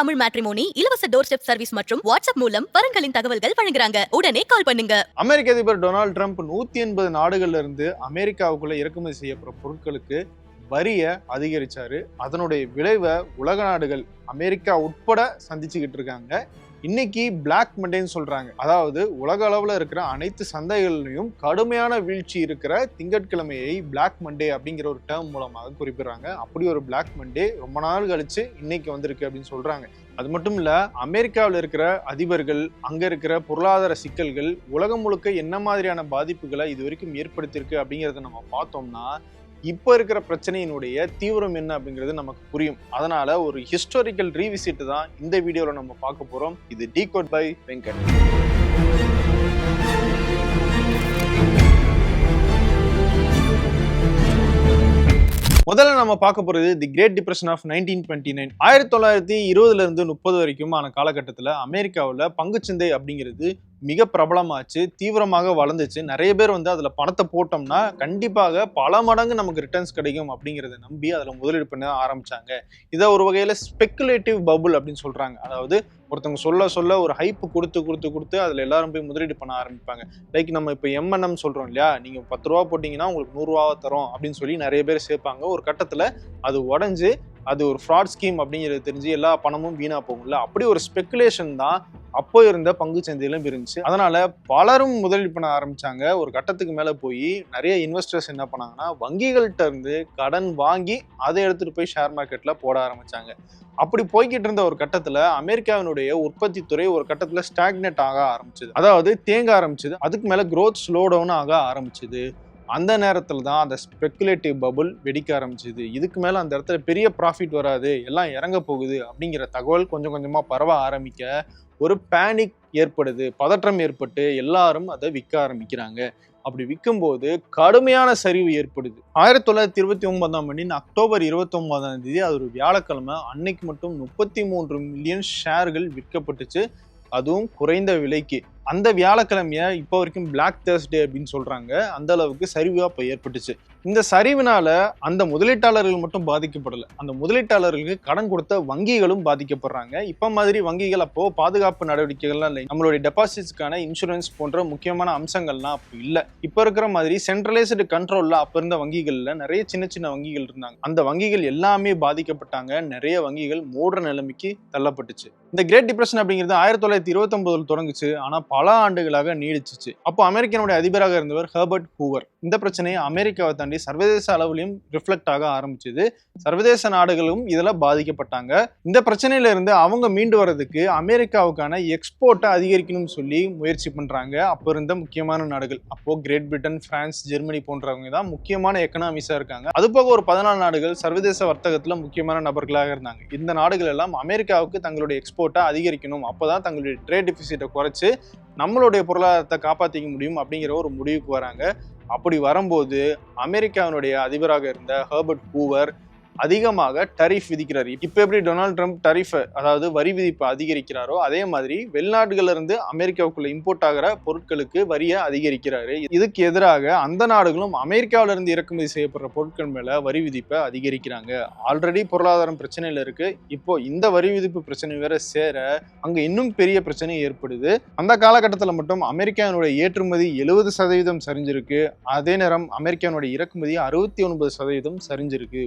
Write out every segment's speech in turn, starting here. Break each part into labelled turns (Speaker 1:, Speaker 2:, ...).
Speaker 1: Tamil matrimony இலவச door step service மற்றும் WhatsApp மூலம் வரங்களின் தகவல்கள் வழங்குறாங்க. உடனே கால் பண்ணுங்க.
Speaker 2: அமெரிக்க அதிபர் டொனால்டு ட்ரம்ப் நூத்தி எண்பது நாடுகள்ல இருந்து அமெரிக்காவுக்குள்ள இறக்குமதி செய்யப்படுற பொருட்களுக்கு வரியை அதிகரிச்சாரு. அதனுடைய விளைவை உலக நாடுகள் அமெரிக்கா உட்பட சந்திச்சுக்கிட்டு இருக்காங்க. இன்னைக்கு பிளாக் மண்டேன்னு சொல்றாங்க. அதாவது உலக அளவில் இருக்கிற அனைத்து சந்தைகளிலையும் கடுமையான வீழ்ச்சி இருக்கிற திங்கட்கிழமையை பிளாக் மண்டே அப்படிங்கிற ஒரு டேர்ம் மூலமாக குறிப்பிடுறாங்க. அப்படி ஒரு பிளாக் மண்டே ரொம்ப நாள் கழிச்சு இன்னைக்கு வந்திருக்கு அப்படின்னு சொல்றாங்க. அது மட்டும் இல்ல அமெரிக்காவில் இருக்கிற அதிபர்கள் அங்க இருக்கிற பொருளாதார சிக்கல்கள் உலகம் முழுக்க என்ன மாதிரியான பாதிப்புகளை இது வரைக்கும் ஏற்படுத்தியிருக்கு அப்படிங்கறத நம்ம பார்த்தோம்னா இப்போ இருக்கிற பிரச்சனையினுடைய தீவிரம் என்ன அப்படிங்கிறது நமக்கு புரியும். அதனால ஒரு ஹிஸ்டாரிக்கல் ரீவிசிட் தான் இந்த வீடியோவில் நம்ம பார்க்க போகிறோம் இது டீகோட் பை வெங்கட் முதல்ல நம்ம பார்க்க போகிறது the great depression of nineteen twenty nine ஆயிரத்தி தொள்ளாயிரத்தி இருபதுல இருந்து முப்பது வரைக்குமான காலகட்டத்தில் அமெரிக்காவில் பங்குச்சந்தை அப்படிங்கிறது மிக பிரபலமாச்சு தீவிரமாக வளர்ந்துச்சு. நிறைய பேர் வந்து அதில் பணத்தை போட்டோம்னா கண்டிப்பாக பல மடங்கு நமக்கு ரிட்டர்ன்ஸ் கிடைக்கும் அப்படிங்கிறத நம்பி அதில் முதலீடு பண்ண ஆரம்பிச்சாங்க. இதை ஒரு வகையில் ஸ்பெக்குலேட்டிவ் பபுள் அப்படின்னு சொல்கிறாங்க அதாவது ஒருத்தவங்க சொல்ல சொல்ல ஒரு ஹைப்பு கொடுத்து கொடுத்து கொடுத்து அதில் எல்லாரும் போய் முதலீடு பண்ண ஆரம்பிப்பாங்க. லைக் நம்ம இப்போ எம்என்எம் M&M சொல்கிறோம் இல்லையா? நீங்கள் பத்து ரூபா போட்டிங்கன்னா உங்களுக்கு நூறுரூவா தரோம் அப்படின்னு சொல்லி நிறைய பேர் சேர்ப்பாங்க. ஒரு கட்டத்தில் அது உடஞ்சி அது ஒரு ஃப்ராட் ஸ்கீம் அப்படிங்கிறது தெரிஞ்சு எல்லா பணமும் வீணா போகும்ல. அப்படி ஒரு ஸ்பெகுலேஷன் தான் அப்போ இருந்த பங்கு சந்தையிலும் இருந்துச்சு. அதனால பலரும் முதலீடு பண்ண ஆரம்பிச்சாங்க. ஒரு கட்டத்துக்கு மேல போய் நிறைய இன்வெஸ்டர்ஸ் என்ன பண்ணாங்கன்னா வங்கிகள்கிட்ட இருந்து கடன் வாங்கி அதை எடுத்துட்டு போய் ஷேர் மார்க்கெட்ல போட ஆரம்பிச்சாங்க. அப்படி போய்கிட்டு இருந்த ஒரு கட்டத்துல அமெரிக்காவினுடைய உற்பத்தி துறை ஒரு கட்டத்துல ஸ்டாக்னெட் ஆக ஆரம்பிச்சது. அதாவது தேங்க ஆரம்பிச்சது. அதுக்கு மேல க்ரோத் ஸ்லோ டவுன் ஆக ஆரம்பிச்சது. அந்த நேரத்தில் தான் அந்த ஸ்பெக்குலேட்டிவ் பபுள் வெடிக்க ஆரம்பிச்சுது. இதுக்கு மேலே அந்த இடத்துல பெரிய ப்ராஃபிட் வராது எல்லாம் இறங்க போகுது அப்படிங்கிற தகவல் கொஞ்சம் கொஞ்சமாக பரவ ஆரம்பிக்க ஒரு பேனிக் ஏற்படுது பதற்றம் ஏற்பட்டு எல்லாரும் அதை விற்க ஆரம்பிக்கிறாங்க. அப்படி விற்கும்போது கடுமையான சரிவு ஏற்படுது. ஆயிரத்தி தொள்ளாயிரத்தி இருபத்தி ஒன்பதாம் ஆண்டின் அக்டோபர் இருபத்தி ஒன்பதாம் தேதி அது ஒரு வியாழக்கிழமை அன்னைக்கு மட்டும் முப்பத்தி மூன்று மில்லியன் ஷேர்கள் விற்கப்பட்டுச்சு. அதுவும் குறைந்த விலைக்கு. அந்த வியாழக்கிழமைய இப்போ வரைக்கும் பிளாக் தேர்ஸ்டே அப்படின்னு சொல்றாங்க. அந்த அளவுக்கு சரிவா இப்போ ஏற்பட்டுச்சு. இந்த சரிவினால அந்த முதலீட்டாளர்கள் மட்டும் பாதிக்கப்படல. அந்த முதலீட்டாளர்களுக்கு கடன் கொடுத்த வங்கிகளும் பாதிக்கப்படுறாங்க. இப்ப மாதிரி வங்கிகள் அப்போ பாதுகாப்பு நடவடிக்கைகள்லாம் இல்லை. நம்மளுடைய டெபாசிட்ஸ்க்கான இன்சூரன்ஸ் போன்ற முக்கியமான அம்சங்கள்லாம் அப்போ இல்லை. இப்போ இருக்கிற மாதிரி சென்ட்ரலைஸ்டு கண்ட்ரோல்ல அப்ப இருந்த வங்கிகள்ல நிறைய சின்ன சின்ன வங்கிகள் இருந்தாங்க. அந்த வங்கிகள் எல்லாமே பாதிக்கப்பட்டாங்க. நிறைய வங்கிகள் மூடுற நிலைமைக்கு தள்ளப்பட்டுச்சு. இந்த கிரேட் டிப்ரெஷன் அப்படிங்கிறது ஆயிரத்தி தொள்ளாயிரத்தி இருபத்தி ஒன்பதுல தொடங்குச்சு. ஆனா பல ஆண்டுகளாக நீடிச்சிச்சு. அப்போ அமெரிக்கனுடைய அதிபராக இருந்தவர் ஹெர்பர்ட் ஹூவர். இந்த பிரச்சனையை அமெரிக்காவை தாண்டி சர்வதேச அளவுலையும் ரிஃப்ளெக்ட் ஆக ஆரம்பிச்சது. சர்வதேச நாடுகளும் இதில் பாதிக்கப்பட்டாங்க. இந்த பிரச்சனையில இருந்து அவங்க மீண்டு வர்றதுக்கு அமெரிக்காவுக்கான எக்ஸ்போர்ட்டை அதிகரிக்கணும்னு சொல்லி முயற்சி பண்றாங்க. அப்போ இருந்த முக்கியமான நாடுகள். அப்போ கிரேட் பிரிட்டன் பிரான்ஸ் ஜெர்மனி போன்றவங்க தான் முக்கியமான எக்கனாமிஸா இருக்காங்க. அது போக ஒரு பதினாலு நாடுகள் சர்வதேச வர்த்தகத்தில் முக்கியமான நபர்களாக இருந்தாங்க. இந்த நாடுகள் எல்லாம் அமெரிக்காவுக்கு தங்களுடைய எக்ஸ்போர்ட்டை அதிகரிக்கணும். அப்பதான் தங்களுடைய ட்ரேட் டிஃபிசிட்டை குறைச்சு நம்மளுடைய பொருளாதாரத்தை காப்பாற்றிக்க முடியும் அப்படிங்கிற ஒரு முடிவுக்கு வராங்க. அப்படி வரும்போது அமெரிக்காவினுடைய அதிபராக இருந்த ஹெர்பர்ட் ஹூவர் அதிகமாக டரிஃப் விதிக்கிறார். இப்போ எப்படி டொனால்ட் ட்ரம்ப் டரிஃப் அதாவது வரி விதிப்பு அதிகரிக்கிறாரோ அதே மாதிரி வெளிநாடுகள்ல இருந்து அமெரிக்காவுக்குள்ள இம்போர்ட் ஆகிற பொருட்களுக்கு வரியை அதிகரிக்கிறாரு. இதுக்கு எதிராக அந்த நாடுகளும் அமெரிக்காவில இருந்து இறக்குமதி செய்யப்படுற பொருட்கள் மேல வரி விதிப்பை அதிகரிக்கிறாங்க. ஆல்ரெடி பொருளாதாரம் பிரச்சனையில இருக்கு. இப்போ இந்த வரி விதிப்பு பிரச்சனை வேற சேர அங்க இன்னும் பெரிய பிரச்சனை ஏற்படுது. அந்த காலகட்டத்தில் மட்டும் அமெரிக்காவினுடைய ஏற்றுமதி எழுபது சதவீதம் சரிஞ்சிருக்கு. அதே நேரம் அமெரிக்காவினுடைய இறக்குமதி அறுபத்தி ஒன்பது சதவீதம் சரிஞ்சிருக்கு.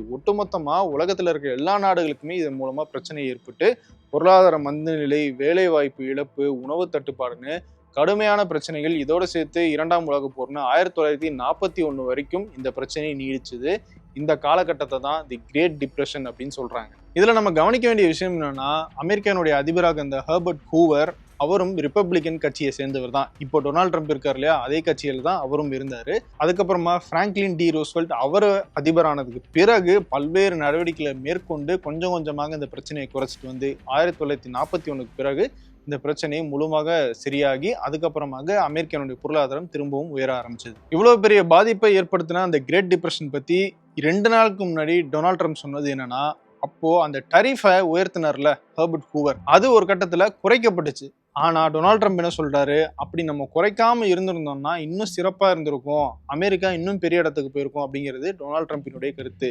Speaker 2: ஒட்டுமொத்தமா உலகத்துல இருக்க எல்லா நாடுகளுக்குமே இதன் மூலமா பிரச்சனை ஏற்பட்டு பொருளாதார மந்தநிலை வேலை வாய்ப்பு இழப்பு உணவு தட்டுப்பாடுன்னு கடுமையான பிரச்சனைகள் இதோட சேர்த்து இரண்டாம் உலக போர்னு ஆயிரத்தி தொள்ளாயிரத்தி நாற்பத்தி ஒன்று வரைக்கும் இந்த பிரச்சனை நீடிச்சது. இந்த காலகட்டத்தை தான் தி கிரேட் டிப்ரெஷன் அப்படின்னு சொல்றாங்க. இதில் நம்ம கவனிக்க வேண்டிய விஷயம் என்னன்னா அமெரிக்கானுடைய அதிபராக இருந்த ஹர்பர்ட் ஹூவர் அவரும் ரிப்பப்ளிகன் கட்சியை சேர்ந்தவர் தான். இப்போ டொனால்ட் ட்ரம்ப் இருக்கார் இல்லையா? அதே கட்சியில் தான் அவரும் இருந்தார். அதுக்கப்புறமா ஃப்ராங்க்லின் டி ரோஸ்வெல்ட் அவர் அதிபரானதுக்கு பிறகு பல்வேறு நடவடிக்கைகளை மேற்கொண்டு கொஞ்சம் கொஞ்சமாக இந்த பிரச்சனையை குறைச்சிட்டு வந்து ஆயிரத்தி தொள்ளாயிரத்தி நாற்பத்தி ஒன்றுக்கு பிறகு இந்த பிரச்சனை முழுமாக சரியாகி அதுக்கப்புறமாக அமெரிக்கனுடைய பொருளாதாரம் திரும்பவும் உயர ஆரம்பிச்சது. இவ்வளோ பெரிய பாதிப்பை ஏற்படுத்தின அந்த கிரேட் டிப்ரெஷன் பற்றி ரெண்டு நாளுக்கு முன்னாடி டொனால்ட் ட்ரம்ப் சொன்னது என்னன்னா அப்போது அந்த டரிஃபை உயர்த்தினர்ல ஹெர்பர்ட் ஹூவர் அது ஒரு கட்டத்தில் குறைக்கப்பட்டுச்சு. ஆனால் டொனால்ட் ட்ரம்ப் என்ன சொல்கிறாரு அப்படி நம்ம குறைக்காம இருந்திருந்தோம்னா இன்னும் சிறப்பாக இருந்திருக்கும். அமெரிக்கா இன்னும் பெரிய இடத்துக்கு போயிருக்கும் அப்படிங்கிறது டொனால்ட் ட்ரம்ப்பினுடைய கருத்து.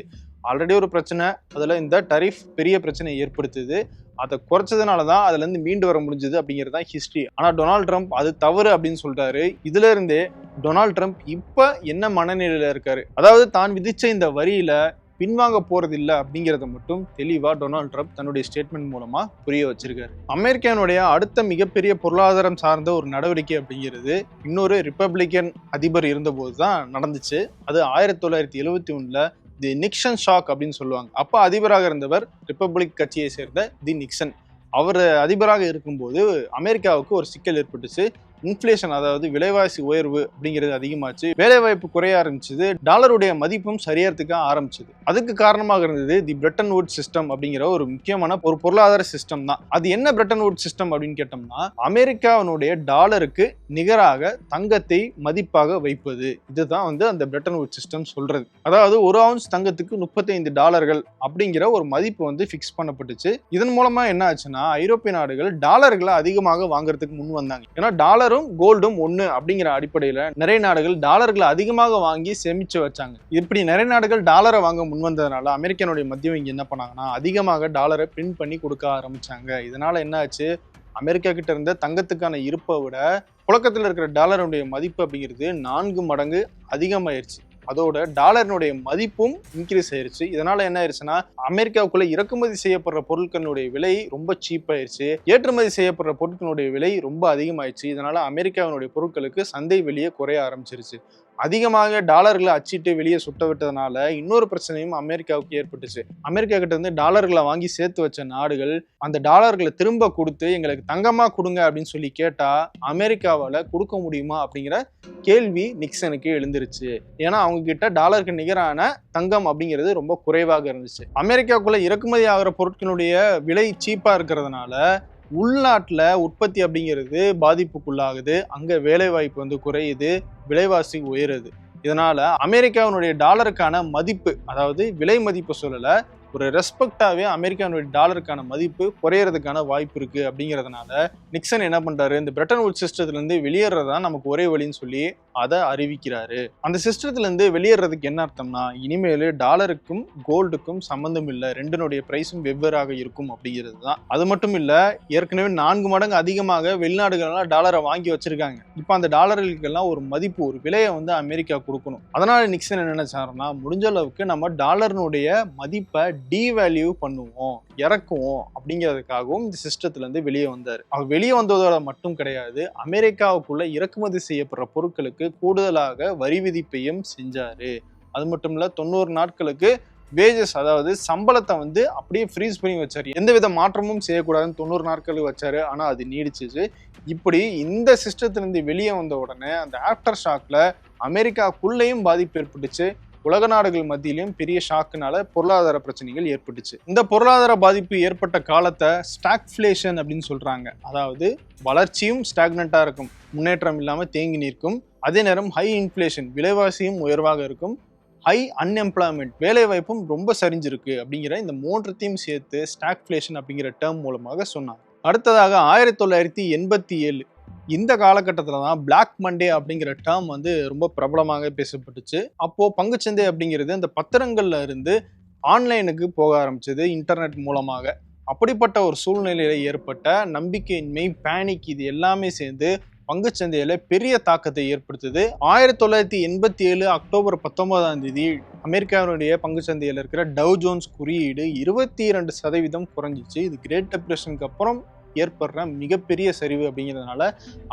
Speaker 2: ஆல்ரெடி ஒரு பிரச்சனை. அதில் இந்த டரிஃப் பெரிய பிரச்சனை ஏற்படுத்துது. அதை குறைச்சதுனால தான் அதுலேருந்து மீண்டு வர முடிஞ்சது அப்படிங்கிறது தான் ஹிஸ்ட்ரி ஆனால் டொனால்ட் ட்ரம்ப் அது தவறு அப்படின்னு சொல்கிறாரு இதுலேருந்தே டொனால்ட் ட்ரம்ப் இப்போ என்ன மனநிலையில் இருக்காரு? அதாவது தான் விதித்த இந்த வரியில் பின்வாங்க போறதில்லை அப்படிங்கிறத அப்படிங்கறத மட்டும் தெளிவாக டொனால்ட் ட்ரம்ப் தன்னுடைய ஸ்டேட்மெண்ட் மூலமாக புரிய வச்சிருக்காரு. அமெரிக்கானுடைய அடுத்த மிகப்பெரிய பொருளாதாரம் சார்ந்த ஒரு நடவடிக்கை அப்படிங்கிறது இன்னொரு ரிப்பப்ளிக்கன் அதிபர் இருந்தபோது தான் நடந்துச்சு. அது ஆயிரத்தி தொள்ளாயிரத்தி எழுவத்தி ஒன்றில் தி நிக்சன் ஷாக் அப்படின்னு சொல்லுவாங்க. அப்போ அதிபராக இருந்தவர் ரிப்பப்ளிக் கட்சியை சேர்ந்த தி நிக்சன். அவர் அதிபராக இருக்கும்போது அமெரிக்காவுக்கு ஒரு சிக்கல் ஏற்பட்டுச்சு. இன்ஃப்ளேஷன் அதாவது விலைவாசி உயர்வு அப்படிங்கிறது அதிகமாச்சு. வேலைவாய்ப்பு குறைய ஆரம்பிச்சது. டாலருடைய மதிப்பும் சரியறதுக்கு ஆரம்பிச்சது. அதுக்கு காரணமாக இருந்தது தி பிரிட்டன் வுட் சிஸ்டம் அப்படிங்கிற ஒரு முக்கியமான ஒரு பொருளாதார சிஸ்டம் தான். அது என்ன பிரிட்டன் வுட் சிஸ்டம் அப்படின்னு கேட்டோம்னா அமெரிக்காவினுடைய டாலருக்கு நிகராக தங்கத்தை மதிப்பாக வைப்பது. இதுதான் வந்து அந்த பிரிட்டன் வுட் சிஸ்டம் சொல்றது. அதாவது ஒரு அவுன்ஸ் தங்கத்துக்கு முப்பத்தைந்து டாலர்கள் அப்படிங்கிற ஒரு மதிப்பு வந்து ஃபிக்ஸ் பண்ணப்பட்டுச்சு. இதன் மூலமா என்ன ஆச்சுன்னா ஐரோப்பிய நாடுகள் டாலர்களை அதிகமாக வாங்குறதுக்கு முன் வந்தாங்க. ஏன்னா டாலர் டாலரும் கோல்டும் ஒன்று அப்படிங்கிற அடிப்படையில் நிறைய நாடுகள் டாலர்களை அதிகமாக வாங்கி சேமிச்சு வச்சாங்க. இப்படி நிறைய நாடுகள் டாலரை வாங்க முன்வந்ததுனால அமெரிக்கனுடைய மத்திய வங்கி என்ன பண்ணாங்கன்னா அதிகமாக டாலரை பிரிண்ட் பண்ணி கொடுக்க ஆரம்பித்தாங்க இதனால் என்ன ஆச்சு? அமெரிக்கா கிட்ட இருந்த தங்கத்துக்கான இருப்பை விட புழக்கத்தில் இருக்கிற டாலருடைய மதிப்பு அப்படிங்கிறது நான்கு மடங்கு அதிகமாயிருச்சு. அதோட டாலரினுடைய மதிப்பும் இன்க்ரீஸ் ஆயிருச்சு. இதனால என்ன ஆயிருச்சுன்னா அமெரிக்காவுக்குள்ள இறக்குமதி செய்யப்படுற பொருட்களுடைய விலை ரொம்ப சீப் ஆயிருச்சு. ஏற்றுமதி செய்யப்படுற பொருட்களுடைய விலை ரொம்ப அதிகமாயிருச்சு. இதனால அமெரிக்காவினுடைய பொருட்களுக்கு சந்தை வெளியே குறைய ஆரம்பிச்சிருச்சு. அதிகமாக டாலர்களை அச்சிட்டு வெளியே சுட்ட விட்டதுனால இன்னொரு பிரச்சனையும் அமெரிக்காவுக்கு ஏற்பட்டுச்சு. அமெரிக்கா கிட்ட இருந்து டாலர்களை வாங்கி சேர்த்து வச்ச நாடுகள் அந்த டாலர்களை திரும்ப கொடுத்து எங்களுக்கு தங்கமா கொடுங்க அப்படின்னு சொல்லி கேட்டா அமெரிக்காவால கொடுக்க முடியுமா அப்படிங்கிற கேள்வி நிக்சனுக்கு எழுந்துருச்சு. ஏன்னா அவங்க கிட்ட டாலருக்கு நிகரான தங்கம் அப்படிங்கிறது ரொம்ப குறைவாக இருந்துச்சு. அமெரிக்காக்குள்ள இறக்குமதி ஆகிற பொருட்களுடைய விலை சீப்பா இருக்கிறதுனால உள்நாட்டில் உற்பத்தி அப்படிங்கிறது பாதிப்புக்குள்ளாகுது. அங்கே வேலைவாய்ப்பு வந்து குறையுது விலைவாசி உயருது. இதனால் அமெரிக்காவினுடைய டாலருக்கான மதிப்பு அதாவது விலை மதிப்பு சொல்லலை ஒரு ரெஸ்பெக்டாகவே அமெரிக்கானுடைய டாலருக்கான மதிப்பு குறையிறதுக்கான வாய்ப்பு இருக்குது அப்படிங்கிறதுனால நிக்சன் என்ன பண்ணுறாரு இந்த பிரிட்டன் உட் சிஸ்டத்துலேருந்து இருந்து தான் நமக்கு ஒரே வழின்னு சொல்லி அதை அறிவிக்கிறாரு. அந்த சிஸ்டத்துல இருந்து வெளியேறதுக்கு என்ன அர்த்தம்னா இனிமேல் டாலருக்கும் கோல்டுக்கும் சம்பந்தம் இல்லை. ரெண்டினுடைய பிரைஸும் வெவ்வேறாக இருக்கும் அப்படிங்கிறது தான். அது மட்டும் இல்ல ஏற்கனவே நான்கு மடங்கு அதிகமாக வெளிநாடுகள்லாம் டாலரை வாங்கி வச்சிருக்காங்க. இப்போ அந்த டாலர்களுக்கெல்லாம் ஒரு மதிப்பு ஒரு விலையை வந்து அமெரிக்கா கொடுக்கணும். அதனால நிக்சன் என்ன நினைச்சாருன்னா முடிஞ்ச அளவுக்கு நம்ம டாலர்னுடைய மதிப்பை டீவேல்யூ பண்ணுவோம் இறக்குவோம் அப்படிங்கிறதுக்காகவும் இந்த சிஸ்டத்துல இருந்து வெளியே வந்தார். அவர் வெளியே வந்ததோட மட்டும் கிடையாது அமெரிக்காவுக்குள்ள இறக்குமதி செய்யப்படுற பொருட்களுக்கு கூடுதலாக வரி விதிப்பையும் செஞ்சாரு. அது மட்டும் இல்ல தொண்ணூறு நாட்களுக்கு வேஜஸ் அதாவது சம்பளத்தை வந்து அப்படியே ஃப்ரீஸ் பண்ணி வச்சாரு. எந்தவித மாற்றமும் செய்யக்கூடாதுன்னு தொண்ணூறு நாட்களுக்கு வச்சாரு. ஆனால் அது நீடிச்சிச்சு. இப்படி இந்த சிஸ்டத்திலிருந்து வெளியே வந்த உடனே அந்த ஆஃப்டர் ஷாக்ல அமெரிக்காக்குள்ளேயும் பாதிப்பு ஏற்பட்டுச்சு. உலக நாடுகள் மத்தியிலும் பெரிய ஷாக்குனால பொருளாதார பிரச்சனைகள் ஏற்பட்டுச்சு. இந்த பொருளாதார பாதிப்பு ஏற்பட்ட காலத்தை ஸ்டாக்ஃப்ளேஷன் அப்படின்னு சொல்றாங்க. அதாவது வளர்ச்சியும் ஸ்டாக்னண்டா இருக்கும். முன்னேற்றம் இல்லாமல் தேங்கி நிற்கும். அதே நேரம் ஹை இன்ஃப்ளேஷன் விலைவாசியும் உயர்வாக இருக்கும். ஹை அன்எம்ப்ளாய்மெண்ட் வேலைவாய்ப்பும் ரொம்ப சரிஞ்சிருக்கு அப்படிங்கிற இந்த மூன்றத்தையும் சேர்த்து ஸ்டாக்ஃப்ளேஷன் அப்படிங்கிற டேர்ம் மூலமாக சொன்னாங்க. அடுத்ததாக ஆயிரத்தி தொள்ளாயிரத்தி எண்பத்தி ஏழு. இந்த காலகட்டத்தில் தான் பிளாக் மண்டே அப்படிங்கிற டேர்ம் வந்து ரொம்ப பிரபலமாக பேசப்பட்டுச்சு. அப்போது பங்குச்சந்தை அப்படிங்கிறது அந்த பத்திரங்கள்ல இருந்து ஆன்லைனுக்கு போக ஆரம்பிச்சது இன்டர்நெட் மூலமாக. அப்படிப்பட்ட ஒரு சூழ்நிலையில் ஏற்பட்ட நம்பிக்கையின்மை பேனிக் இது எல்லாமே சேர்ந்து பங்குச்சந்தையில் பெரிய தாக்கத்தை ஏற்படுத்துது. ஆயிரத்தி தொள்ளாயிரத்தி எண்பத்தி ஏழு அக்டோபர் பத்தொன்பதாம் தேதி அமெரிக்காவினுடைய பங்குச்சந்தையில் இருக்கிற டவ் ஜோன்ஸ் குறியீடு இருபத்தி இரண்டு சதவீதம் குறைஞ்சிச்சு. இது கிரேட் டிப்ரெஷனுக்கு அப்புறம் ஏற்படுற மிகப்பெரிய சரிவு அப்படிங்கிறதுனால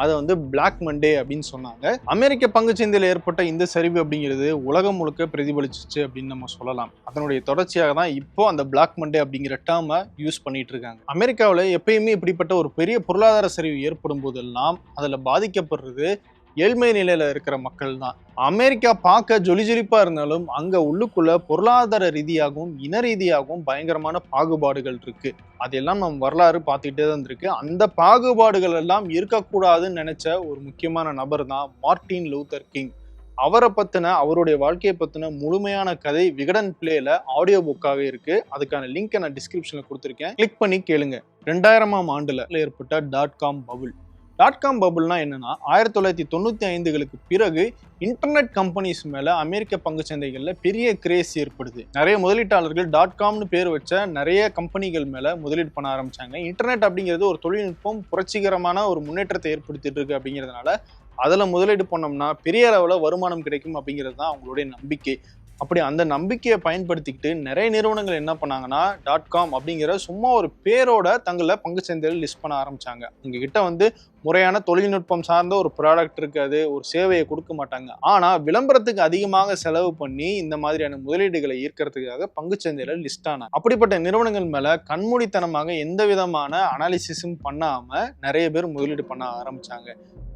Speaker 2: அதை வந்து பிளாக் மண்டே அப்படின்னு சொன்னாங்க. அமெரிக்க பங்குச்சந்தையில் ஏற்பட்ட இந்த சரிவு அப்படிங்கிறது உலகம் முழுக்க பிரதிபலிச்சிச்சு அப்படின்னு நம்ம சொல்லலாம். அதனுடைய தொடர்ச்சியாக தான் இப்போ அந்த பிளாக் மண்டே அப்படிங்கிற டேர்மை யூஸ் பண்ணிட்டு இருக்காங்க. அமெரிக்காவில் எப்பயுமே இப்படிப்பட்ட ஒரு பெரிய பொருளாதார சரிவு ஏற்படும் போதெல்லாம் அதில் பாதிக்கப்படுறது ஏழ்மை நிலையில் இருக்கிற மக்கள் தான் அமெரிக்கா பார்க்க ஜொலி ஜொலிப்பாக இருந்தாலும் அங்கே உள்ளுக்குள்ள பொருளாதார ரீதியாகவும் இன ரீதியாகவும் பயங்கரமான பாகுபாடுகள் இருக்கு. அதெல்லாம் நம்ம வரலாறு பார்த்துக்கிட்டே தான் இருக்கு. அந்த பாகுபாடுகள் எல்லாம் இருக்கக்கூடாதுன்னு நினைச்ச ஒரு முக்கியமான நபர் தான் மார்ட்டின் லூத்தர் கிங். அவரை பற்றின அவருடைய வாழ்க்கையை பற்றின முழுமையான கதை விகடன் பிளேல ஆடியோ புக்காகவே இருக்கு. அதுக்கான லிங்க் நான் டிஸ்கிரிப்ஷனில் கொடுத்துருக்கேன். கிளிக் பண்ணி கேளுங்க. ரெண்டாயிரமாம் ஆண்டுல ஏற்பட்ட dot com bubble dot com பபுள்னா என்னன்னா ஆயிரத்தி தொள்ளாயிரத்தி தொண்ணூற்றி ஐந்துகளுக்கு பிறகு இன்டர்நெட் கம்பெனிஸ் மேலே அமெரிக்க பங்கு சந்தைகளில் பெரிய கிரேஸ் ஏற்படுது. நிறைய முதலீட்டாளர்கள் டாட் காம்னு பேர் வச்ச நிறைய கம்பெனிகள் மேலே முதலீடு பண்ண ஆரம்பித்தாங்க இன்டர்நெட் அப்படிங்கிறது ஒரு தொழில்நுட்பம் புரட்சிகரமான ஒரு முன்னேற்றத்தை ஏற்படுத்திட்டு இருக்கு அப்படிங்கிறதுனால அதில் முதலீடு பண்ணோம்னா பெரிய அளவில் வருமானம் கிடைக்கும் அப்படிங்கிறது தான் அவங்களுடைய நம்பிக்கை. அப்படி அந்த நம்பிக்கையை பயன்படுத்திக்கிட்டு நிறைய நிறுவனங்கள் என்ன பண்ணாங்கன்னா டாட் காம் அப்படிங்கிற சும்மா ஒரு பேரோட தங்களை பங்கு சந்தையில் லிஸ்ட் பண்ண ஆரம்பிச்சாங்க. உங்ககிட்ட வந்து முறையான தொழில்நுட்பம் சார்ந்த ஒரு ப்ராடக்ட் இருக்காது ஒரு சேவையை கொடுக்க மாட்டாங்க. ஆனால் விளம்பரத்துக்கு அதிகமாக செலவு பண்ணி இந்த மாதிரியான முதலீடுகளை ஈர்க்கறதுக்காக பங்குச்சந்தையில லிஸ்ட் ஆனாங்க. அப்படிப்பட்ட நிறுவனங்கள் மேலே கண்மூடித்தனமாக எந்த விதமான அனாலிசிஸும் பண்ணாமல் நிறைய பேர் முதலீடு பண்ண ஆரம்பிச்சாங்க.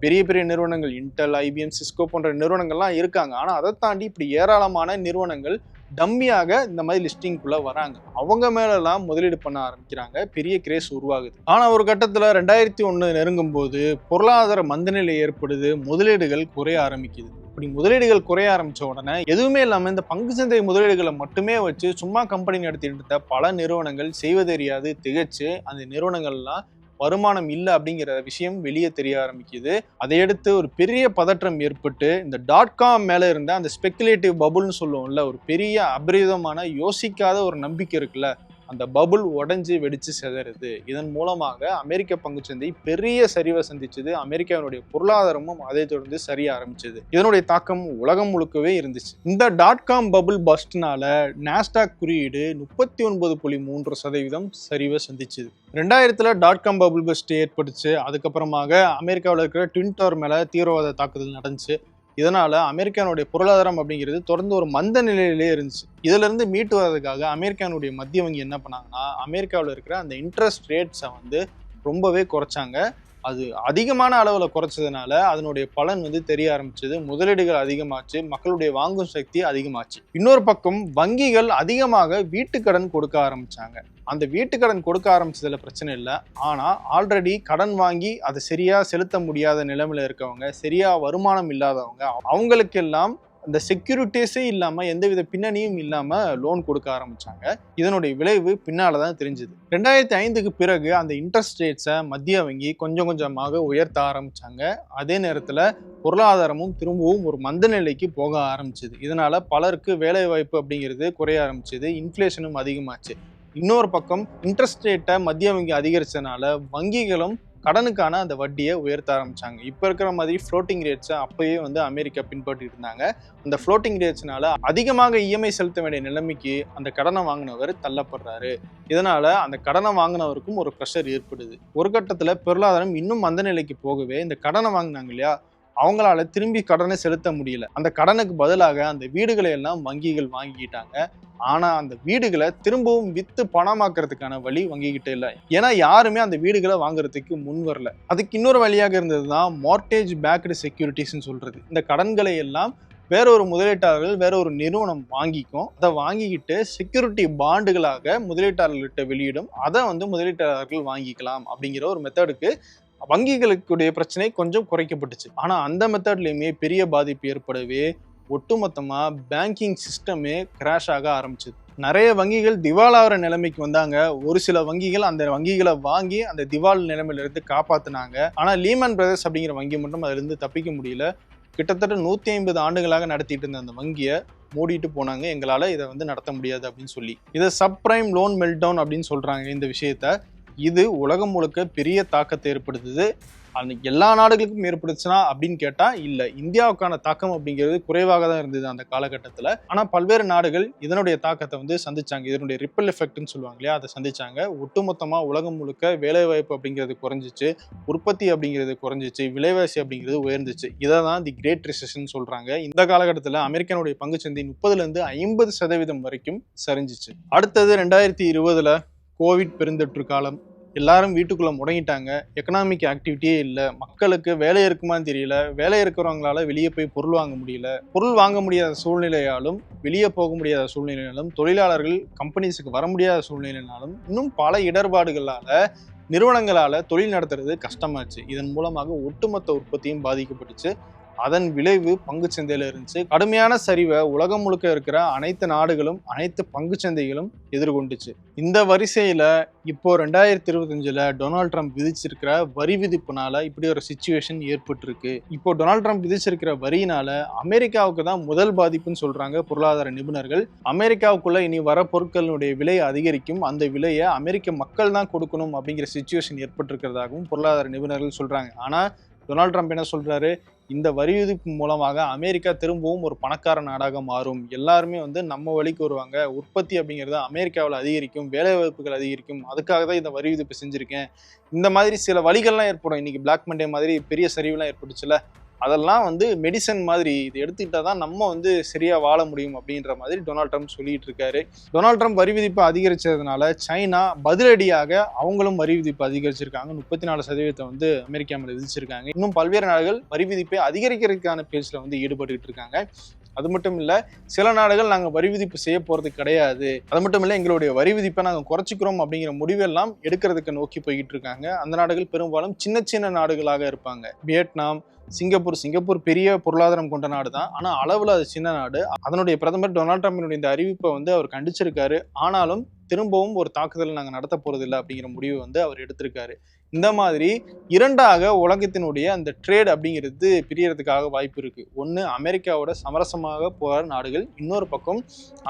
Speaker 2: பெரிய பெரிய நிறுவனங்கள் இன்டெல் ஐபிஎம் சிஸ்கோ போன்ற நிறுவனங்கள்லாம் இருக்காங்க. ஆனால் அதை தாண்டி இப்படி ஏராளமான நிறுவனங்கள் டம்மியாக இந்த மாதிரி லிஸ்டிங்குள்ளே வராங்க. அவங்க மேலெல்லாம் முதலீடு பண்ண ஆரம்பிக்கிறாங்க. பெரிய கிரேஸ் உருவாகுது. ஆனால் ஒரு கட்டத்தில் ரெண்டாயிரத்தி ஒன்று நெருங்கும் போது பொருளாதார மந்தநிலை ஏற்படுது. முதலீடுகள் குறைய ஆரம்பிக்குது. இப்படி முதலீடுகள் குறைய ஆரம்பித்த உடனே எதுவுமே இல்லாமல் இந்த பங்கு சந்தை முதலீடுகளை மட்டுமே வச்சு சும்மா கம்பெனி நடத்திட்டு இருந்த பல நிறுவனங்கள் செய்வதறியாது திகச்சு அந்த நிறுவனங்கள்லாம் வருமானம் இல்லை அப்படிங்கிற விஷயம் வெளியே தெரிய ஆரம்பிக்குது. அதையடுத்து ஒரு பெரிய பதற்றம் ஏற்பட்டு இந்த டாட் காம் மேலே இருந்த அந்த ஸ்பெக்குலேட்டிவ் பபுள்னு சொல்லுவோம்ல ஒரு பெரிய அபரிதமான யோசிக்காத ஒரு நம்பிக்கை இருக்குல்ல. அந்த பபுள் உடஞ்சி வெடிச்சு செதறுது. இதன் மூலமாக அமெரிக்க பங்குச்சந்தை பெரிய சரிவை சந்திச்சது. அமெரிக்காவினுடைய பொருளாதாரமும் அதை தொடர்ந்து சரிய ஆரம்பிச்சது. இதனுடைய தாக்கம் உலகம் முழுக்கவே இருந்துச்சு. இந்த டாட் காம் பபுள் பஸ்ட்னால நாஸ்டாக் குறியீடு முப்பத்தி ஒன்பது புள்ளி மூன்று சதவீதம் சரிவை சந்திச்சது. ரெண்டாயிரத்துல டாட் காம் பபுள் பஸ்ட் ஏற்பட்டுச்சு. அதுக்கப்புறமாக அமெரிக்காவில் இருக்கிற ட்வின் டவர் மேல தீவிரவாத தாக்குதல் நடந்துச்சு. இதனால் அமெரிக்கானுடைய பொருளாதாரம் அப்படிங்கிறது தொடர்ந்து ஒரு மந்த நிலையிலே இருந்துச்சு. இதிலிருந்து மீட்டு வர்றதுக்காக அமெரிக்கானுடைய மத்திய வங்கி என்ன பண்ணாங்கன்னா அமெரிக்காவில் இருக்கிற அந்த இன்ட்ரெஸ்ட் ரேட்ஸை வந்து ரொம்பவே குறைச்சாங்க. அது அதிகமான அளவில் குறைச்சதுனால அதனுடைய பலன் வந்து தெரிய ஆரம்பிச்சது. முதலீடுகள் அதிகமாச்சு மக்களுடைய வாங்கும் சக்தி அதிகமாச்சு. இன்னொரு பக்கம் வங்கிகள் அதிகமாக வீட்டுக்கடன் கொடுக்க ஆரம்பிச்சாங்க. அந்த வீட்டுக்கடன் கொடுக்க ஆரம்பிச்சதுல பிரச்சனை இல்லை. ஆனால் ஆல்ரெடி கடன் வாங்கி அதை சரியா செலுத்த முடியாத நிலைமையில இருக்கவங்க சரியா வருமானம் இல்லாதவங்க அவங்களுக்கெல்லாம் அந்த செக்யூரிட்டிஸே இல்லாமல் எந்தவித பின்னணியும் இல்லாமல் லோன் கொடுக்க ஆரம்பித்தாங்க இதனுடைய விளைவு பின்னால் தான் தெரிஞ்சுது. ரெண்டாயிரத்தி ஐந்துக்கு பிறகு அந்த இன்ட்ரெஸ்ட் ரேட்ஸை மத்திய வங்கி கொஞ்சம் கொஞ்சமாக உயர்த்த ஆரம்பித்தாங்க அதே நேரத்தில் பொருளாதாரமும் திரும்பவும் ஒரு மந்த நிலைக்கு போக ஆரம்பிச்சது. இதனால் பலருக்கு வேலைவாய்ப்பு அப்படிங்கிறது குறைய ஆரம்பிச்சது. இன்ஃப்ளேஷனும் அதிகமாச்சு. இன்னொரு பக்கம் இன்ட்ரெஸ்ட் ரேட்டை மத்திய வங்கி அதிகரித்ததுனால வங்கிகளும் கடனுக்கான அந்த வட்டியை உயர்த்த ஆரம்பிச்சாங்க. இப்போ இருக்கிற மாதிரி ஃப்ளோட்டிங் ரேட்ஸை அப்பயே வந்து அமெரிக்கா பின்பற்றிட்டு இருந்தாங்க. அந்த ஃப்ளோட்டிங் ரேட்ஸ்னால அதிகமாக இஎம்ஐ செலுத்த வேண்டிய நிலைமைக்கு அந்த கடனை வாங்கினவர் தள்ளப்படுறாரு. இதனால அந்த கடனை வாங்கினவருக்கும் ஒரு ப்ரெஷர் ஏற்படுது. ஒரு கட்டத்தில் பொருளாதாரம் இன்னும் மந்த நிலைக்கு போகவே இந்த கடனை வாங்கினாங்க இல்லையா? அவங்களால திரும்பி கடனை செலுத்த முடியல. அந்த கடனுக்கு பதிலாக அந்த வீடுகளை எல்லாம் வங்கிகள் வாங்கிக்கிட்டாங்க. ஆனா அந்த வீடுகளை திரும்பவும் வித்து பணமாக்குறதுக்கான வழி வங்கிக்கிட்டே இல்லை. ஏன்னா யாருமே அந்த வீடுகளை வாங்குறதுக்கு முன் வரல. அதுக்கு இன்னொரு வழியாக இருந்தது தான் மார்டேஜ் பேக்டு செக்யூரிட்டிஸ்ன்னு சொல்றது. இந்த கடன்களை எல்லாம் வேற ஒரு முதலீட்டாளர்கள் வேற ஒரு நிறுவனம் வாங்கிக்கும். அதை வாங்கிக்கிட்டு செக்யூரிட்டி பாண்டுகளாக முதலீட்டாளர்கள்ட்ட வெளியிடும். அதை வந்து முதலீட்டாளர்கள் வாங்கிக்கலாம் அப்படிங்கிற ஒரு மெத்தடுக்கு வங்கிகளுக்குடைய பிரச்சனை கொஞ்சம் குறைக்கப்பட்டுச்சு. ஆனா அந்த மெத்தட்லயுமே பெரிய பாதிப்பு ஏற்படவே ஒட்டுமொத்தமா பேங்கிங் சிஸ்டமே கிராஷ் ஆக ஆரம்பிச்சது. நிறைய வங்கிகள் திவாலாகிற நிலைமைக்கு வந்தாங்க. ஒரு சில வங்கிகள் அந்த வங்கிகளை வாங்கி அந்த திவால் நிலைமையில இருந்து காப்பாத்துனாங்க. ஆனா லீமன் பிரதர்ஸ் அப்படிங்கிற வங்கி மட்டும் அதுலேருந்து தப்பிக்க முடியல. கிட்டத்தட்ட நூத்தி ஐம்பது ஆண்டுகளாக நடத்திட்டு இருந்த அந்த வங்கியை மூடிட்டு போனாங்க. எங்களால இதை வந்து நடத்த முடியாது அப்படின்னு சொல்லி. இதை சப்ரைம் லோன் மெல்டவுன் அப்படின்னு சொல்றாங்க இந்த விஷயத்த. இது உலகம் முழுக்க பெரிய தாக்கத்தை ஏற்படுத்துது. அந்த எல்லா நாடுகளுக்கும் ஏற்படுச்சுன்னா அப்படின்னு கேட்டால் இல்லை. இந்தியாவுக்கான தாக்கம் அப்படிங்கிறது குறைவாக தான் இருந்தது அந்த காலகட்டத்தில். ஆனால் பல்வேறு நாடுகள் இதனுடைய தாக்கத்தை வந்து சந்திச்சாங்க. இதனுடைய ரிப்பல் எஃபெக்ட்னு சொல்லுவாங்க இல்லையா? அதை சந்திச்சாங்க. ஒட்டுமொத்தமாக உலகம் முழுக்க வேலைவாய்ப்பு அப்படிங்கிறது குறைஞ்சிச்சு. உற்பத்தி அப்படிங்கிறது குறைஞ்சிச்சு. விலைவாசி அப்படிங்கிறது உயர்ந்துச்சு. இதை தான் தி கிரேட் ரிசெஷன் சொல்கிறாங்க இந்த காலகட்டத்தில் அமெரிக்கனுடைய பங்குச்சந்தை முப்பதுலேருந்து ஐம்பது சதவீதம் வரைக்கும் சரிஞ்சிச்சு. அடுத்தது ரெண்டாயிரத்தி இருபதில் கோவிட் பெருந்தொற்று காலம் எல்லாரும் வீட்டுக்குள்ளே முடங்கிட்டாங்க. எக்கனாமிக் ஆக்டிவிட்டியே இல்லை. மக்களுக்கு வேலை இருக்குமான்னு தெரியல. வேலை இருக்கிறவங்களால வெளியே போய் பொருள் வாங்க முடியல. பொருள் வாங்க முடியாத சூழ்நிலையாலும் வெளியே போக முடியாத சூழ்நிலையாலும் தொழிலாளர்கள் கம்பெனிஸுக்கு வர முடியாத சூழ்நிலையினாலும் இன்னும் பல இடர்பாடுகளால் நிறுவனங்களால் தொழில் நடத்துறது கஷ்டமாச்சு. இதன் மூலமாக ஒட்டுமொத்த உற்பத்தியும் பாதிக்கப்பட்டுச்சு. அதன் விளைவு பங்கு சந்தையில் இருந்துச்சு. கடுமையான சரிவை உலகம் முழுக்க இருக்கிற அனைத்து நாடுகளும் அனைத்து பங்கு சந்தைகளும் எதிர்கொண்டுச்சு. இந்த வரிசையில இப்போ ரெண்டாயிரத்தி இருபத்தஞ்சுல டொனால்ட் ட்ரம்ப் விதிச்சிருக்கிற வரி விதிப்புனால இப்படி ஒரு சுச்சுவேஷன் ஏற்பட்டிருக்கு. இப்போ டொனால்ட் ட்ரம்ப் விதிச்சிருக்கிற வரியினால அமெரிக்காவுக்கு தான் முதல் பாதிப்புன்னு சொல்றாங்க பொருளாதார நிபுணர்கள். அமெரிக்காவுக்குள்ள இனி வர பொருட்களினுடைய விலை அதிகரிக்கும். அந்த விலையை அமெரிக்க மக்கள் தான் கொடுக்கணும் அப்படிங்கிற சுச்சுவேஷன் ஏற்பட்டிருக்கிறதாகவும் பொருளாதார நிபுணர்கள் சொல்றாங்க. ஆனா டொனால்ட் ட்ரம்ப் என்ன சொல்றாரு? இந்த வரி விதிப்பு மூலமாக அமெரிக்கா திரும்பவும் ஒரு பணக்கார நாடாக மாறும். எல்லாருமே வந்து நம்ம வழிக்கு வருவாங்க. உற்பத்தி அப்படிங்கிறது அமெரிக்காவில் அதிகரிக்கும் வேலை வாய்ப்புகள் அதிகரிக்கும். அதுக்காக தான் இந்த வரி விதிப்பு செஞ்சுருக்கேன். இந்த மாதிரி சில வழிகள்லாம் ஏற்படும். இன்னைக்கு பிளாக் மண்டே மாதிரி பெரிய சரிவுலாம் ஏற்பட்டுச்சுல அதெல்லாம் வந்து மெடிசன் மாதிரி இது எடுத்துக்கிட்டா தான் நம்ம வந்து சரியா வாழ முடியும் அப்படின்ற மாதிரி டொனால்ட் ட்ரம்ப் சொல்லிட்டு இருக்காரு. டொனால்ட் ட்ரம்ப் வரி விதிப்பு அதிகரிச்சதுனால சைனா பதிலடியாக அவங்களும் வரி விதிப்பு அதிகரிச்சிருக்காங்க. முப்பத்தி நாலு சதவீதத்தை வந்து அமெரிக்கா மேல விதிச்சிருக்காங்க. இன்னும் பல்வேறு நாடுகள் வரி விதிப்பை அதிகரிக்கிறதுக்கான பேச்சில் வந்து ஈடுபட்டுக்கிட்டு இருக்காங்க. அது மட்டும் இல்லை சில நாடுகள் நாங்கள் வரி விதிப்பு செய்ய போகிறது கிடையாது. அது மட்டும் இல்லை எங்களுடைய வரி விதிப்பை நாங்கள் குறைச்சிக்கிறோம் அப்படிங்கிற முடிவெல்லாம் எடுக்கிறதுக்கு நோக்கி போய்கிட்டு இருக்காங்க. அந்த நாடுகள் பெரும்பாலும் சின்ன சின்ன நாடுகளாக இருப்பாங்க. வியட்நாம் சிங்கப்பூர் சிங்கப்பூர் பெரிய பொருளாதாரம் கொண்ட நாடு தான் ஆனா அளவுல அது சின்ன நாடு. அதனுடைய பிரதமர் டொனால்ட் ட்ரம்பினுடைய இந்த அறிவிப்பை வந்து அவர் கண்டிச்சிருக்காரு. ஆனாலும் திரும்பவும் ஒரு தாக்குதல் நாங்க நடத்த போறதில்லை அப்படிங்கிற முடிவு வந்து அவர் எடுத்திருக்காரு. இந்த மாதிரி இரண்டாக உலகத்தினுடைய அந்த ட்ரேட் அப்படிங்கிறது பிரியறதுக்காக வாய்ப்பு இருக்குது ஒன்று அமெரிக்காவோட சமரசமாக போகிற நாடுகள். இன்னொரு பக்கம்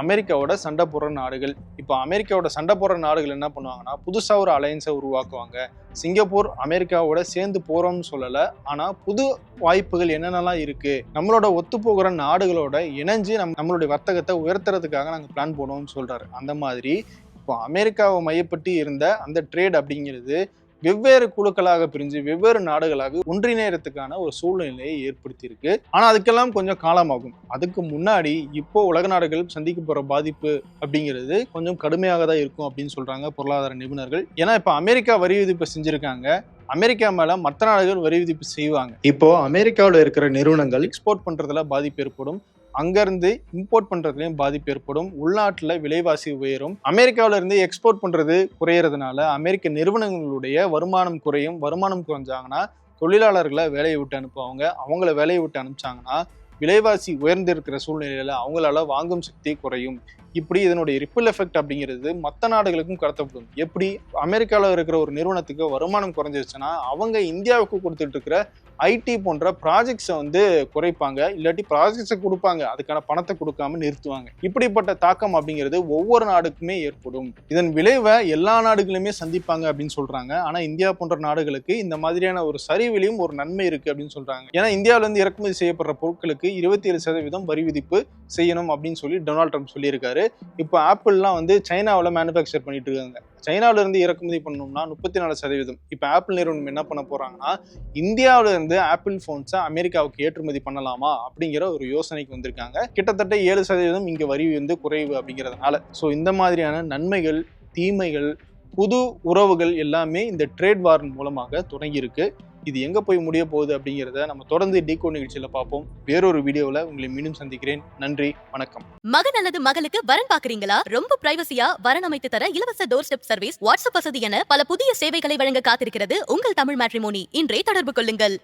Speaker 2: அமெரிக்காவோட சண்டை போடுற நாடுகள். இப்போ அமெரிக்காவோட சண்டை போடுற நாடுகள் என்ன பண்ணுவாங்கன்னா புதுசாக ஒரு அலையன்ஸை உருவாக்குவாங்க. சிங்கப்பூர் அமெரிக்காவோட சேர்ந்து போகிறோம்னு சொல்லலை. ஆனால் புது வாய்ப்புகள் என்னென்னலாம் இருக்குது நம்மளோட ஒத்து போகிற நாடுகளோட இணைஞ்சு நம் நம்மளுடைய வர்த்தகத்தை உயர்த்துறதுக்காக நாங்கள் பிளான் போனோம்னு சொல்கிறாரு அந்த மாதிரி இப்போ அமெரிக்காவை மையப்பட்டு இருந்த அந்த ட்ரேட் அப்படிங்கிறது வெவ்வேறு குழுக்களாக பிரிஞ்சு வெவ்வேறு நாடுகளாக ஒன்றிணையறதுக்கான ஒரு சூழ்நிலையை ஏற்படுத்தியிருக்கு. ஆனா அதுக்கெல்லாம் கொஞ்சம் காலமாகும். அதுக்கு முன்னாடி இப்போ உலக நாடுகள் சந்திக்க போற பாதிப்பு அப்படிங்கிறது கொஞ்சம் கடுமையாக தான் இருக்கும் அப்படின்னு சொல்றாங்க பொருளாதார நிபுணர்கள். ஏன்னா இப்போ அமெரிக்கா வரி விதிப்பு செஞ்சிருக்காங்க. அமெரிக்கா மேல மற்ற நாடுகள் வரி விதிப்பு செய்வாங்க. இப்போ அமெரிக்காவில் இருக்கிற நிறுவனங்கள் எக்ஸ்போர்ட் பண்றதுல பாதிப்பு ஏற்படும். அங்கேருந்து இம்போர்ட் பண்ணுறதுலையும் பாதிப்பு ஏற்படும். உள்நாட்டில் விலைவாசி உயரும். அமெரிக்காவிலேருந்து எக்ஸ்போர்ட் பண்ணுறது குறையிறதுனால அமெரிக்க நிறுவனங்களுடைய வருமானம் குறையும். வருமானம் குறைஞ்சாங்கன்னா தொழிலாளர்களை வேலையை விட்டு அனுப்புவாங்க. அவங்கள வேலையை விட்டு அனுப்பிச்சாங்கன்னா விலைவாசி உயர்ந்திருக்கிற சூழ்நிலையில் அவங்களால வாங்கும் சக்தி குறையும். இப்படி இதனுடைய ரிப்பிள் எஃபெக்ட் அப்படிங்கிறது மற்ற நாடுகளுக்கும் கடத்தப்படும். எப்படி? அமெரிக்காவில் இருக்கிற ஒரு நிறுவனத்துக்கு வருமானம் குறைஞ்சிருச்சுன்னா அவங்க இந்தியாவுக்கு கொடுத்துட்டு இருக்கிற ஐடி போன்ற ப்ராஜெக்ட்ஸை வந்து குறைப்பாங்க. இல்லாட்டி ப்ராஜெக்ட்ஸை கொடுப்பாங்க. அதுக்கான பணத்தை கொடுக்காம நிறுத்துவாங்க. இப்படிப்பட்ட தாக்கம் அப்படிங்கிறது ஒவ்வொரு நாடுக்குமே ஏற்படும். இதன் விளைவை எல்லா நாடுகளுமே சந்திப்பாங்க அப்படின்னு சொல்றாங்க. ஆனா இந்தியா போன்ற நாடுகளுக்கு இந்த மாதிரியான ஒரு சரிவிலையும் ஒரு நன்மை இருக்கு அப்படின்னு சொல்றாங்க. ஏன்னா இந்தியாவிலேருந்து இறக்குமதி செய்யப்படுற பொருட்களுக்கு இருபத்தி ஏழு சதவீதம் வரி விதிப்பு செய்யணும் அப்படின்னு சொல்லி டொனால்ட் ட்ரம்ப் சொல்லியிருக்காரு. இப்போ ஆப்பிள்லாம் வந்து சைனாவில் மேனுஃபேக்சர் பண்ணிட்டு இருக்காங்க. சைனாவில இருந்து இறக்குமதி பண்ணோம்னா முப்பத்தி நாலு சதவீதம். இப்போ ஆப்பிள் நிறுவனம் என்ன பண்ண போறாங்கன்னா இந்தியாவில இருந்து ஆப்பிள் ஃபோன்ஸை அமெரிக்காவுக்கு ஏற்றுமதி பண்ணலாமா அப்படிங்கிற ஒரு யோசனைக்கு வந்திருக்காங்க. கிட்டத்தட்ட ஏழு சதவீதம் இங்கே வரி வந்து குறைவு அப்படிங்கிறதுனால. ஸோ இந்த மாதிரியான நன்மைகள் தீமைகள் புது உறவுகள் எல்லாமே இந்த ட்ரேட் வார் மூலமாக தொடங்கியிருக்கு. இது எங்கே போய் முடிய போகுது அப்படிங்கிறத நம்ம தொடர்ந்து டீகோ நிகழ்ச்சியில் பார்ப்போம். வேறொரு வீடியோவில் உங்களை மீண்டும் சந்திக்கிறேன். நன்றி வணக்கம்.
Speaker 1: மகன் அல்லது மகளுக்கு வரன் பார்க்குறீங்களா? ரொம்ப பிரைவசியா வரன் அமைத்து தர இலவச டோர் ஸ்டெப் சர்வீஸ் வாட்ஸ்அப் வசதி என பல புதிய சேவைகளை வழங்க காத்திருக்கிறது உங்கள் தமிழ் மேட்ரிமோனி இன்றே தொடர்பு கொள்ளுங்கள்.